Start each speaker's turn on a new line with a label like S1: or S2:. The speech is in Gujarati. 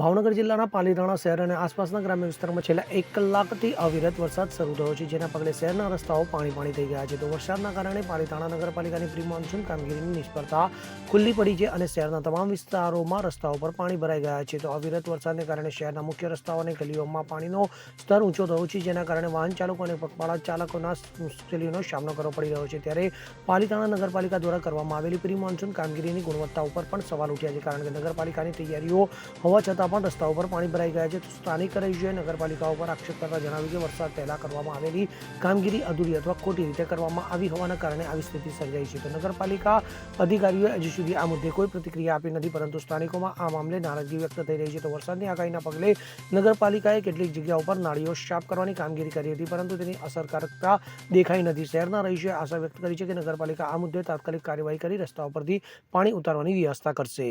S1: ભાવનગર જિલ્લાના પાલીતાણા શહેર અને આસપાસના ગ્રામ્ય વિસ્તારમાં છેલ્લા એક કલાકથી અવિરત વરસાદ શરૂ થયો છે, જેના પગલે શહેરના રસ્તાઓ પાણી પાણી થઈ ગયા છે. તો વરસાદના કારણે પાલીતાણા નગરપાલિકાની પ્રી મોન્સૂન કામગીરીની નિષ્ફળતા ખુલ્લી પડી છે અને શહેરના તમામ વિસ્તારોમાં રસ્તાઓ પર પાણી ભરાઈ ગયા છે. તો અવિરત વરસાદને કારણે શહેરના મુખ્ય રસ્તાઓ અને ગલીઓમાં પાણીનો સ્તર ઊંચો થયો છે, જેના કારણે વાહન ચાલકો અને પગપાળા ચાલકોના મુશ્કેલીઓનો સામનો કરવો પડી રહ્યો છે. ત્યારે પાલિતાણા નગરપાલિકા દ્વારા કરવામાં આવેલી પ્રી મોન્સૂન કામગીરીની ગુણવત્તા ઉપર પણ સવાલ ઉઠ્યા છે, કારણ કે નગરપાલિકાની તૈયારીઓ હોવા છતાં પણ રસ્તાઓ પર પાણી ભરાઈ ગયા છે. તો સ્થાનિક રહીશોએ નગરપાલિકા ઉપર આક્ષેપ કરતા જણાવ્યું કે વરસાદ પહેલાં કરવામાં આવેલી કામગીરી અધૂરી અથવા ખોટી રીતે કરવામાં આવી હોવાના કારણે આવી સ્થિતિ સર્જાઈ છે. તો નગરપાલિકા અધિકારીઓએ હજી સુધી આ મુદ્દે કોઈ પ્રતિક્રિયા આપી નથી, પરંતુ સ્થાનિકોમાં આ મામલે નારાજગી વ્યક્ત થઈ રહી છે. તો વરસાદની આગાહીના પગલે નગરપાલિકાએ કેટલીક જગ્યા ઉપર નાળીઓ સાફ કરવાની કામગીરી કરી હતી, પરંતુ તેની અસરકારકતા દેખાઈ નથી. શહેરના રહીશોએ આશા વ્યક્ત કરી છે કે નગરપાલિકા આ મુદ્દે તાત્કાલિક કાર્યવાહી કરી રસ્તાઓ પરથી પાણી ઉતારવાની વ્યવસ્થા કરશે.